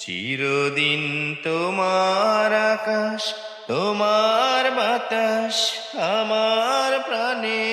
চিরদিন তোমার আকাশ, তোমার বাতাস, আমার প্রাণে।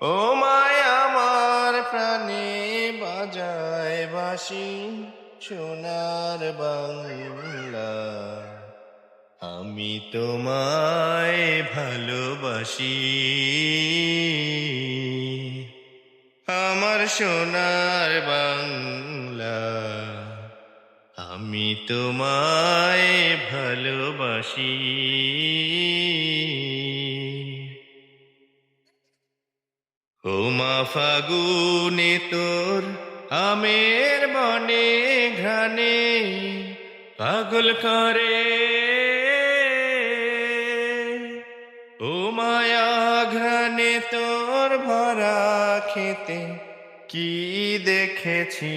ও মায়, আমার প্রাণে বাজায় বাসি সোনার বাংলা। আমি তোমায় ভালোবাসি। আমার সোনার বাংলা আমি তোমায় ভালোবাসি। ও মা ফাগুনে তোর আমের মনে ঘ্রাণে পাগল করে। ও মায়া তোর ভরা খেতে কি দেখেছি?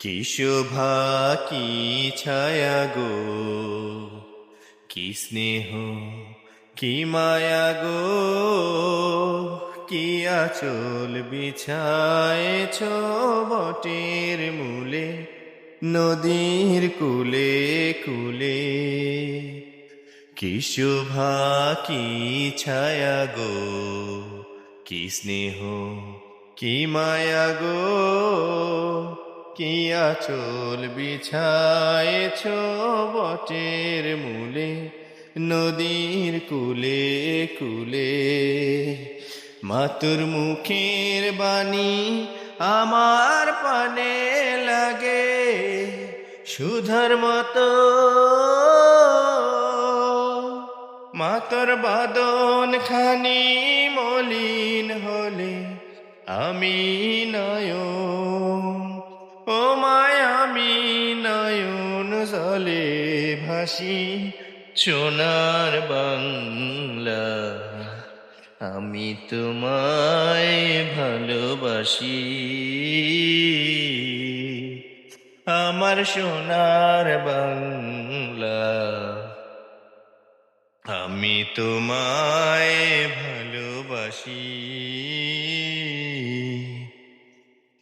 কি শোভা কি ছায়া গো? কি স্নেহ, কি মায়া গো? কি আচল বিছায়েছ বটের মূলে, নদীর কুলে কুলে? কি শোভা কি ছায়া গো? কি স্নেহ, কি মায়া গো? কি আচল বিছায়েছ বটের মূলে, নদীর কুলে কুলে। মাতুর মুখের বাণী আমার পানে লাগে, সুধার মতো। মাতর বাদন খানি মলিন হলে আমি নয়ন। ও মায় আমি নয়ন জলে ভাসি সোনার বাংলা। আমি তোমায় ভালোবাসি। আমার সোনার বাংলা। আমি তোমায় ভালোবাসি।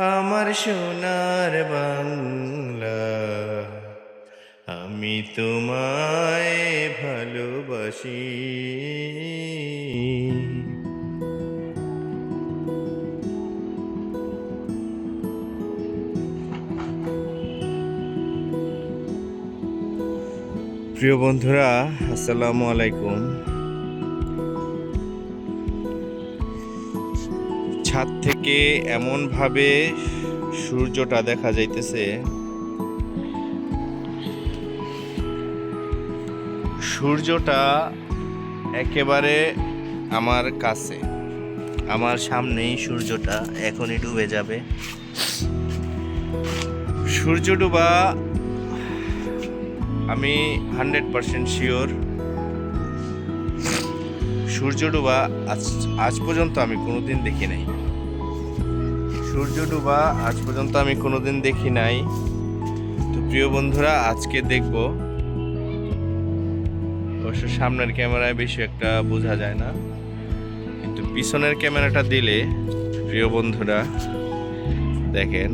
আমার সোনার বাংলা। আমি তোমায় ভালোবাসি। প্রিয় বন্ধুরা আসসালামু আলাইকুম। ছাদ থেকে এমনভাবে সূর্যটা দেখা যাইতেছে। সূর্যটা একেবারে আমার কাছে, আমার সামনেই সূর্যটা এখনই ডুবে যাবে। সূর্য ডুবা আমি হান্ড্রেড পারসেন্ট শিওর। সূর্য ডুবা আজ আজ পর্যন্ত আমি কোনোদিন দেখি নাই। সূর্য ডুবা আজ পর্যন্ত আমি কোনোদিন দেখি নাই। তো প্রিয় বন্ধুরা, আজকে দেখব। অবশ্য সামনের ক্যামেরায় বেশি একটা বোঝা যায় না। কিন্তু পিছনের ক্যামেরাটা দিলে, প্রিয় বন্ধুরা, দেখেন।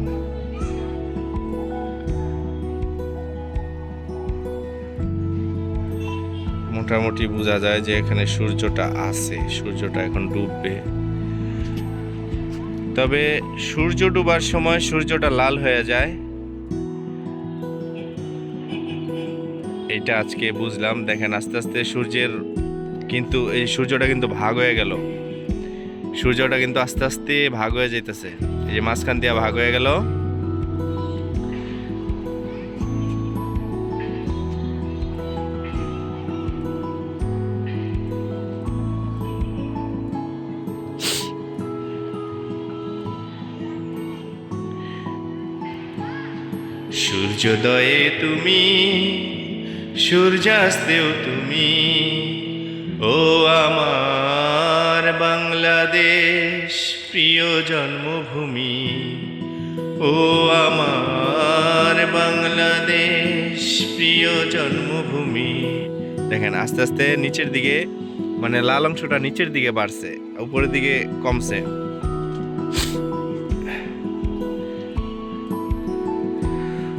মোটামুটি বোঝা যায় যে এখানে সূর্যটা আছে, সূর্যটা এখন ডুববে। তবে সূর্য ডুবার সময় সূর্যটা লাল হয়ে যায়। এটা আজকে বুঝলাম। দেখেন, আস্তে আস্তে সূর্যের কিন্তু এই সূর্যটা কিন্তু ভাগ হয়ে গেল। সূর্যটা কিন্তু আস্তে আস্তে ভাগ হয়ে যেতেছে এই যে মাঝখান দিয়ে ভাগ হয়ে গেল। সূর্যোদয়ে তুমি, সূর্যাস্তেও তুমি। ও আমার বাংলাদেশ, প্রিয় জন্মভূমি। ও আমার বাংলাদেশ, প্রিয় জন্মভূমি। দেখেন, আস্তে আস্তে নিচের দিকে মানে লাল অংশটা নিচের দিকে বাড়ছে, উপরের দিকে কমছে।